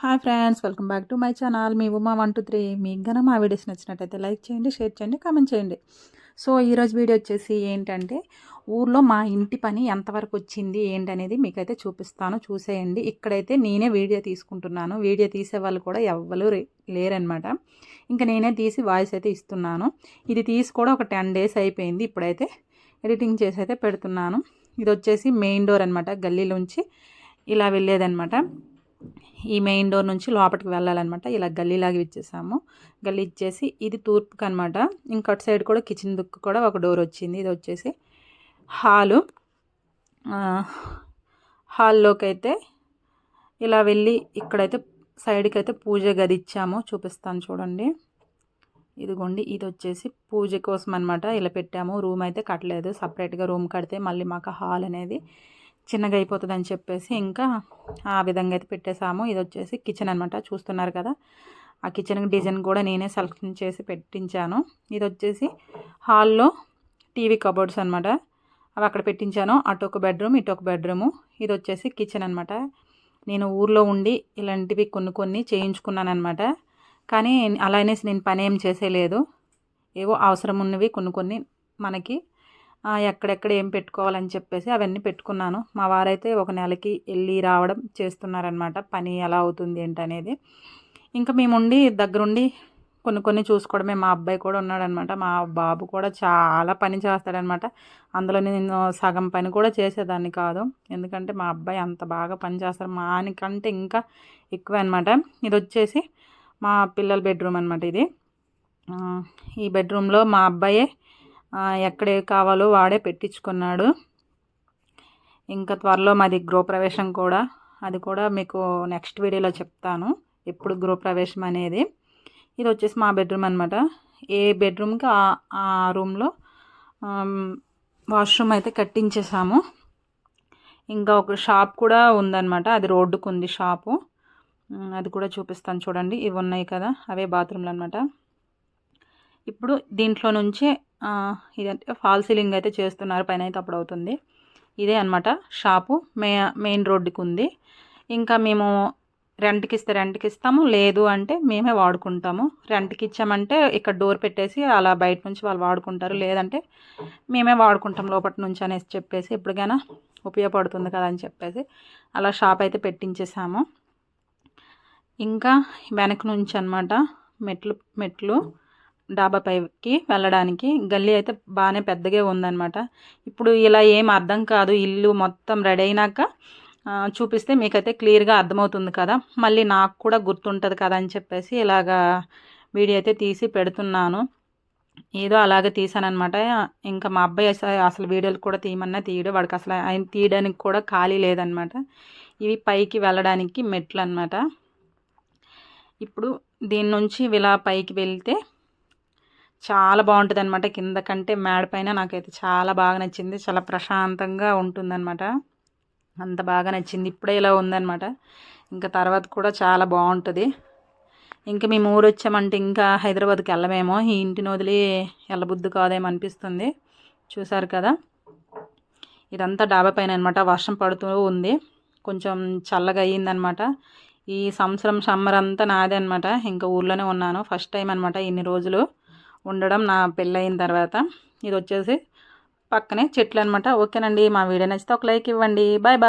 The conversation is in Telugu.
Hi friends welcome back to my channel. Me Uma one two three మీకు గన మా వీడియోస్ నచ్చినట్టయితే లైక్ చేయండి షేర్ చేయండి కామెంట్ చేయండి. సో ఈరోజు వీడియో వచ్చేసి ఏంటంటే ఊర్లో మా ఇంటి పని ఎంతవరకు వచ్చింది ఏంటనేది మీకైతే చూపిస్తాను చూసేయండి. ఇక్కడైతే నేనే వీడియో తీసుకుంటున్నాను. వీడియో తీసే వాళ్ళు కూడా ఎవ్వరు లేరనమాట ఇంకా నేనే తీసి వాయిస్ అయితే ఇస్తున్నాను. ఇది తీసి కూడా ఒక టెన్ డేస్ అయిపోయింది. ఇప్పుడైతే ఎడిటింగ్ చేసి అయితే పెడుతున్నాను. ఇది వచ్చేసి మెయిన్ డోర్ అనమాట గల్లీలోంచి ఇలా వెళ్ళేదనమాట ఈ మెయిన్ డోర్ నుంచి లోపలికి వెళ్ళాలన్నమాట. ఇలా గల్లీలాగా ఇచ్చేసాము. గల్లీ ఇచ్చేసి ఇది తూర్పుకి అనమాట ఇంకటి సైడ్ కూడా కిచెన్ దుక్కు కూడా ఒక డోర్ వచ్చింది. ఇది వచ్చేసి హాలు. హాల్లోకి అయితే ఇలా వెళ్ళి ఇక్కడైతే సైడ్కి అయితే పూజ గది ఇచ్చాము. చూపిస్తాను చూడండి. ఇదిగోండి ఇది వచ్చేసి పూజ కోసం అనమాట ఇలా పెట్టాము. రూమ్ అయితే కట్టలేదు. సపరేట్గా రూమ్ కడితే మళ్ళీ మాకు హాల్ అనేది చిన్నగా అయిపోతుంది అని చెప్పేసి ఇంకా ఆ విధంగా అయితే పెట్టేసాము ఇది వచ్చేసి కిచెన్ అనమాట చూస్తున్నారు కదా? ఆ కిచెన్ డిజైన్ కూడా నేనే సెలెక్షన్ చేసి పెట్టించాను. ఇది వచ్చేసి హాల్లో టీవీ కబోర్డ్స్ అనమాట అవి అక్కడ పెట్టించాను. అటు ఒక బెడ్రూమ్ ఇటు ఒక బెడ్రూము. ఇది వచ్చేసి కిచెన్ అనమాట నేను ఊర్లో ఉండి ఇలాంటివి కొన్ని కొన్ని చేయించుకున్నాను అనమాట కానీ అలా అనేసి నేను పని ఏం చేసేయలేదు ఏవో అవసరం ఉన్నవి కొన్ని కొన్ని మనకి ఎక్కడెక్కడ ఏం పెట్టుకోవాలని చెప్పేసి అవన్నీ పెట్టుకున్నాను. మా వారైతే ఒక నెలకి వెళ్ళి రావడం చేస్తున్నారనమాట పని ఎలా అవుతుంది ఏంటనేది. ఇంకా మేముండి దగ్గరుండి కొన్ని కొన్ని చూసుకోవడమే. మా అబ్బాయి కూడా ఉన్నాడనమాట మా బాబు కూడా చాలా పని చేస్తాడనమాట అందులో నేను సగం పని కూడా చేసేదాన్ని కాదు. ఎందుకంటే మా అబ్బాయి అంత బాగా పని చేస్తాడు మానికంటే ఇంకా ఎక్కువ అనమాట ఇది వచ్చేసి మా పిల్లల బెడ్రూమ్ అనమాట ఇది. ఈ బెడ్రూమ్లో మా అబ్బాయే ఎక్కడే కావాలో వాడే పెట్టించుకున్నాడు. ఇంకా త్వరలో మాది గృహప్రవేశం కూడా. అది కూడా మీకు నెక్స్ట్ వీడియోలో చెప్తాను ఎప్పుడు గృహప్రవేశం అనేది. ఇది వచ్చేసి మా బెడ్రూమ్ అనమాట ఏ బెడ్రూమ్కి ఆ రూమ్లో వాష్రూమ్ అయితే కట్టించేసాము ఇంకా ఒక షాప్ కూడా ఉందన్నమాట. అది రోడ్డుకు ఉంది షాపు. అది కూడా చూపిస్తాను చూడండి. ఇవి ఉన్నాయి కదా అవే బాత్రూమ్లు అనమాట ఇప్పుడు దీంట్లో నుంచే ఇదంటే ఫాల్ సీలింగ్ అయితే చేస్తున్నారు పైన అయితే అప్పుడు అవుతుంది. ఇదే అనమాట షాపు మే మెయిన్ రోడ్డుకి ఉంది ఇంకా మేము రెంట్కి ఇస్తే రెంట్కి ఇస్తాము లేదు అంటే మేమే వాడుకుంటాము. రెంట్కి ఇచ్చామంటే ఇక్కడ డోర్ పెట్టేసి అలా బయట నుంచి వాళ్ళు వాడుకుంటారు లేదంటే మేమే వాడుకుంటాం లోపటి నుంచి అనేసి చెప్పేసి ఎప్పటికైనా ఉపయోగపడుతుంది కదా అని చెప్పేసి అలా షాప్ అయితే పెట్టించేసాము. ఇంకా వెనక నుంచి అనమాట మెట్లు మెట్లు డాబా పైకి వెళ్ళడానికి. గల్లీ అయితే బాగానే పెద్దగా ఉందన్నమాట. ఇప్పుడు ఇలా ఏం అర్థం కాదు. ఇల్లు మొత్తం రెడీ అయినాక చూపిస్తే మీకైతే క్లియర్గా అర్థమవుతుంది కదా. మళ్ళీ నాకు కూడా గుర్తుంటుంది కదా అని చెప్పేసి ఇలాగా వీడియో అయితే తీసి పెడుతున్నాను. ఏదో అలాగే తీసానమాట ఇంకా మా అబ్బాయి అసలు వీడియోలు కూడా తీయమన్నా తీయడు. వాడికి అసలు ఆయన తీయడానికి కూడా ఖాళీ లేదనమాట ఇవి పైకి వెళ్ళడానికి మెట్లు అనమాట ఇప్పుడు దీని నుంచి ఇలా పైకి వెళ్తే చాలా బాగుంటుంది అనమాట కింద కంటే మేడ పైన నాకైతే చాలా బాగా నచ్చింది. చాలా ప్రశాంతంగా ఉంటుందన్నమాట. అంత బాగా నచ్చింది. ఇప్పుడే ఇలా ఉందన్నమాట. ఇంకా తర్వాత కూడా చాలా బాగుంటుంది. ఇంకా మేము ఊరు వచ్చామంటే ఇంకా హైదరాబాద్కి వెళ్ళమేమో ఈ ఇంటిని వదిలి వెళ్ళబుద్ధి కాదేమో అనిపిస్తుంది. చూసారు కదా? ఇదంతా డాబా పైన అనమాట వర్షం పడుతూ ఉంది. కొంచెం చల్లగా అయ్యిందనమాట ఈ సంవత్సరం సమ్మర్ అంతా నాదే అనమాట ఇంకా ఊర్లోనే ఉన్నాను. ఫస్ట్ టైం అనమాట ఇన్ని రోజులు. ఉండడం నా పెళ్ళయిన తర్వాత. ఇది వచ్చేసి పక్కనే చెట్లు అనమాట ఓకేనండి మా వీడియో నచ్చితే ఒక లైక్ ఇవ్వండి. Bye bye.